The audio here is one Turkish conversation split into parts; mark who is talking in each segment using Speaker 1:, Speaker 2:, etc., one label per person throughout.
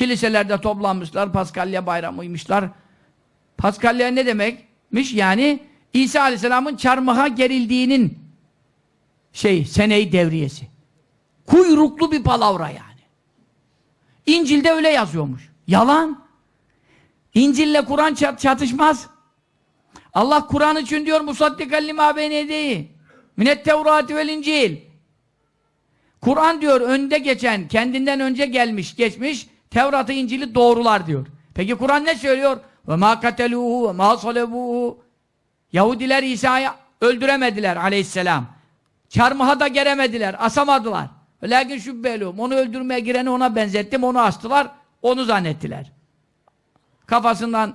Speaker 1: Kiliselerde toplanmışlar, Paskalya bayramıymışlar. Paskalya ne demekmiş? Yani İsa Aleyhisselam'ın çarmıha gerildiğinin şey, seneyi devriyesi. Kuyruklu bir palavra yani. İncil'de öyle yazıyormuş. Yalan. İncil'le Kur'an çat- çatışmaz. Allah Kur'an için diyor musaddikan lima beyne yedeyi. Minet tevrati vel incil. Kur'an diyor önde geçen, kendinden önce gelmiş, geçmiş Tevrat'ı, İncil'i doğrular diyor. Peki Kur'an ne söylüyor? Ve ma kateluhu ve ma salebuhu. Yahudiler İsa'yı öldüremediler aleyhisselam. Çarmıha da geremediler, asamadılar. Lakin şübbelum. Onu öldürmeye gireni ona benzettim, onu astılar, onu zannettiler. Kafasından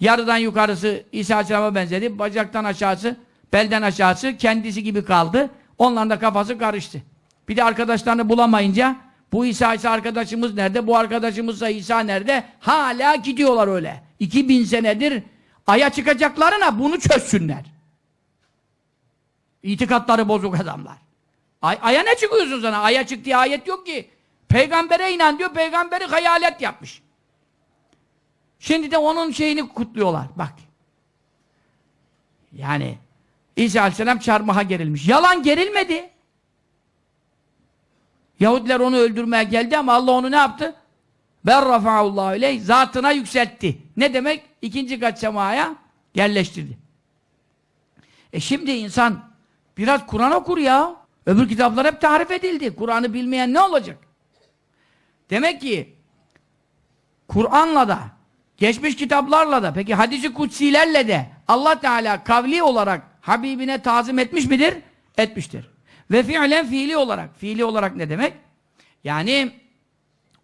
Speaker 1: yarıdan yukarısı İsa Aleyhisselam'a benzedi, bacaktan aşağısı, belden aşağısı kendisi gibi kaldı. Onların da kafası karıştı. Bir de arkadaşlarını bulamayınca bu İsa ise arkadaşımız nerede, bu arkadaşımızsa İsa nerede? Hala gidiyorlar öyle. 2000 senedir aya çıkacaklarına bunu çözsünler. İtikatları bozuk adamlar. Ay, aya ne çıkıyorsun sana? Aya çık diye ayet yok ki. Peygambere inan diyor, peygamberi hayalet yapmış. Şimdi de onun şeyini kutluyorlar. Bak. Yani İsa Aleyhisselam çarmıha gerilmiş. Yalan gerilmedi. Yahudiler onu öldürmeye geldi ama Allah onu ne yaptı? Ben rafa'ullahu ileyh zatına yükseltti. Ne demek? İkinci kat semaya yerleştirdi. E şimdi insan biraz Kur'an okur ya. Öbür kitaplar hep tarif edildi. Kur'an'ı bilmeyen ne olacak? Demek ki Kur'an'la da geçmiş kitaplarla da peki hadisi kutsilerle de Allah Teala kavli olarak Habibine tazim etmiş midir? Etmiştir. Ve fiilen fiili olarak. Fiili olarak ne demek? Yani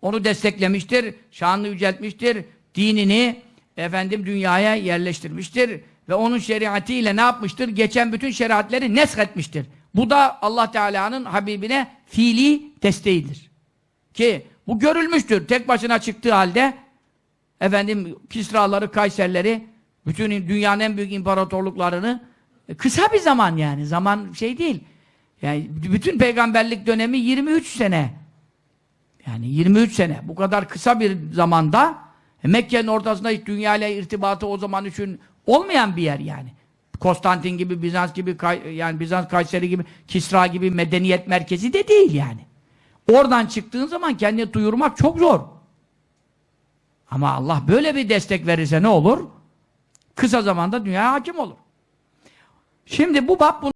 Speaker 1: onu desteklemiştir, şanını yüceltmiştir, dinini efendim dünyaya yerleştirmiştir ve onun şeriatıyla ne yapmıştır? Geçen bütün şeriatleri nesk etmiştir. Bu da Allah Teala'nın Habibine fiili desteğidir. Ki bu görülmüştür. Tek başına çıktığı halde efendim Kisraları, Kayserleri bütün dünyanın en büyük imparatorluklarını e, kısa bir zaman yani. Zaman şey değil. Yani bütün peygamberlik dönemi 23 sene. Yani 23 sene. Bu kadar kısa bir zamanda e, Mekke'nin ortasında hiç dünya ile irtibatı o zaman için olmayan bir yer yani. Konstantin gibi, Bizans gibi, yani Bizans Kayseri gibi, Kisra gibi medeniyet merkezi de değil yani. Oradan çıktığın zaman kendini duyurmak çok zor. Ama Allah böyle bir destek verirse ne olur? Kısa zamanda dünya hakim olur. Şimdi bu bab bunu